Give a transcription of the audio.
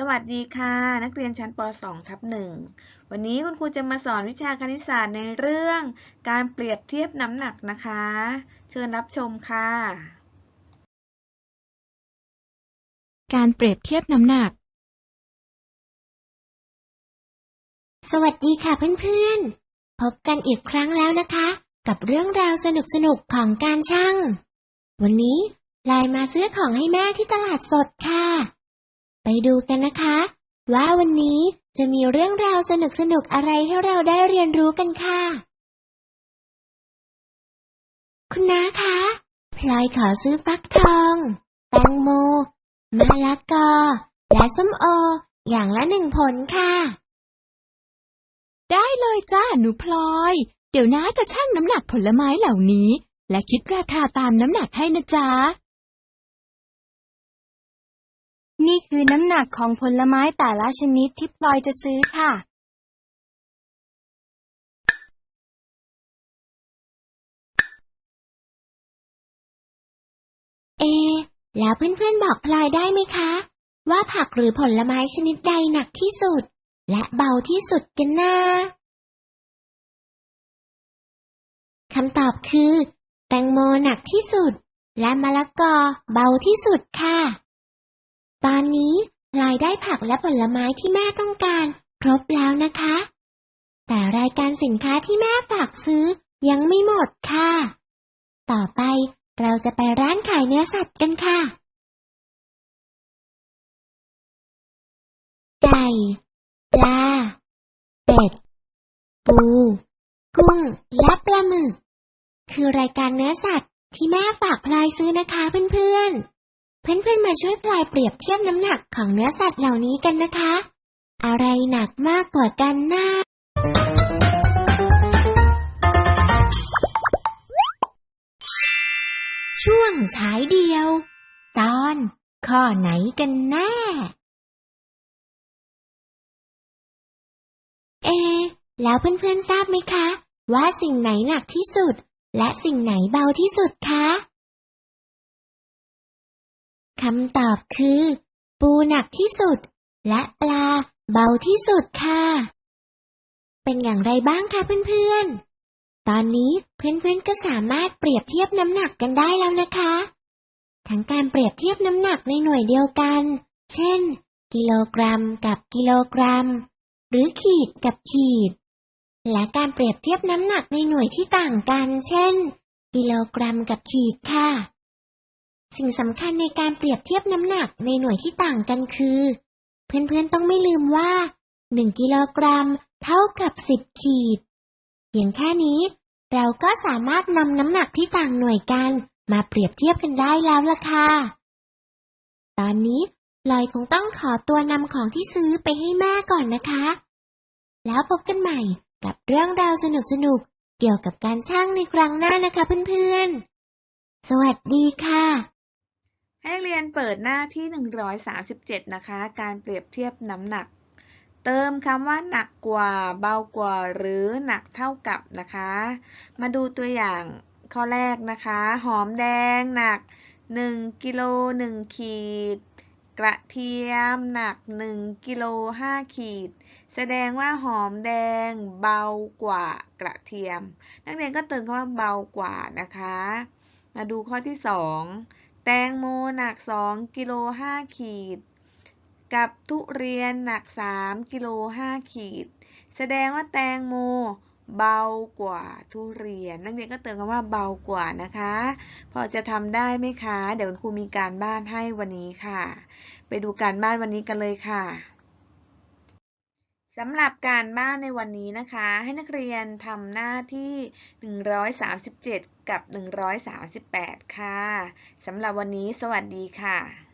สวัสดีค่ะ นักเรียนชั้นป .2 ทับ1วันนี้คุณครูจะมาสอนวิชาคณิตศาสตร์ในเรื่องการเปรียบเทียบน้ำหนักนะคะ เชิญรับชมค่ะ การเปรียบเทียบน้ำหนัก สวัสดีค่ะเพื่อนๆ พบกันอีกครั้งแล้วนะคะ กับเรื่องราวสนุกๆของการช่าง วันนี้ลายมาซื้อของให้แม่ที่ตลาดสดค่ะ ไปดูกันนะคะ ว่าวันนี้จะมีเรื่องราวสนุกๆอะไรให้เราได้เรียนรู้กันค่ะ คุณน้าคะพลอยขอซื้อฟักทองแตงโมมะละกอ และส้มโอ อย่างละหนึ่งผลค่ะ ได้เลยจ้าหนูพลอย เดี๋ยวน้าจะชั่งน้ำหนักผลไม้เหล่านี้ และคิดราคาตามน้ำหนักให้นะจ๊ะ นี่คือน้ำหนักของผลไม้แต่ละชนิดที่พลอยจะซื้อค่ะ เอ แล้วเพื่อนๆบอกพลอยได้ไหมคะ ว่าผักหรือผลไม้ชนิดใดหนักที่สุด และเบาที่สุดกันนะคำตอบคือ แตงโมหนักที่สุด และมะละกอเบาที่สุดค่ะ ตอนนี้พลอยได้ผักและผลไม้ที่แม่ต้องการ ครบแล้วนะคะ แต่รายการสินค้าที่แม่ฝากซื้อยังไม่หมดค่ะ ต่อไปเราจะไปร้านขายเนื้อสัตว์กันค่ะ ไก่ ปลา เป็ด ปู กุ้ง และปลาหมึก คือรายการเนื้อสัตว์ที่แม่ฝากพลายซื้อนะคะเพื่อนๆ เพื่อนๆมาช่วยพลายเปรียบเทียบน้ำหนักของเนื้อสัตว์เหล่านี้กันนะคะ อะไรหนักมากกว่ากันนะช่วงฉายเดียว ตอนข้อไหนกันแน่ เอ แล้วเพื่อนๆทราบไหมคะ ว่าสิ่งไหนหนักที่สุด และสิ่งไหนเบาที่สุดคะ คำตอบคือ ปูหนักที่สุด และปลาเบาที่สุดค่ะ เป็นอย่างไรบ้างคะเพื่อนๆ ตอนนี้เพื่อนๆก็สามารถเปรียบเทียบน้ำหนักกันได้แล้วนะคะ ทั้งการเปรียบเทียบน้ำหนักในหน่วยเดียวกัน เช่น กิโลกรัมกับกิโลกรัม หรือขีดกับขีด และการเปรียบเทียบน้ำหนักในหน่วยที่ต่างกัน เช่น กิโลกรัมกับขีดค่ะ สิ่งสำคัญในการเปรียบเทียบน้ำหนักในหน่วยที่ต่างกันคือ เพื่อนๆต้องไม่ลืมว่า 1 กิโลกรัมเท่ากับ 10 ขีด เพียงแค่นี้ เราก็สามารถนำน้ำหนักที่ต่างหน่วยกัน มาเปรียบเทียบกันได้แล้วล่ะค่ะ ตอนนี้ลอยคงต้องขอตัวนำของที่ซื้อไปให้แม่ก่อนนะคะ แล้วพบกันใหม่กับเรื่องราวสนุกๆเกี่ยวกับการช่างในครั้งหน้านะคะเพื่อนๆ สวัสดีค่ะ ให้นักเรียนเปิดหน้าที่ 137 นะคะ การเปรียบเทียบน้ำหนัก เติมคำว่าหนักกว่า เบากว่า หรือหนักเท่ากับนะคะ มาดูตัวอย่างข้อแรกนะคะ หอมแดงหนัก 1กิโล1ขีด กระเทียมหนัก 1กิโล5ขีด แสดงว่าหอมแดงเบากว่ากระเทียม นักเรียนก็เติมคำว่าเบากว่านะคะ มาดูข้อที่ 2 แตงโมหนัก 2 กิโล5ขีด กับทุเรียนหนัก 3 กิโล5ขีด แสดงว่าแตงโมเบากว่าทุเรียน นักเรียนก็เติมคำว่าเบากว่านะคะ พอจะทำได้ไหมคะ เดี๋ยวคุณครูมีการบ้านให้วันนี้ค่ะ ไปดูการบ้านวันนี้กันเลยค่ะ สำหรับการบ้านในวันนี้นะคะ ให้นักเรียนทำหน้าที่ 137 กับ 138 ค่ะ สำหรับวันนี้สวัสดีค่ะ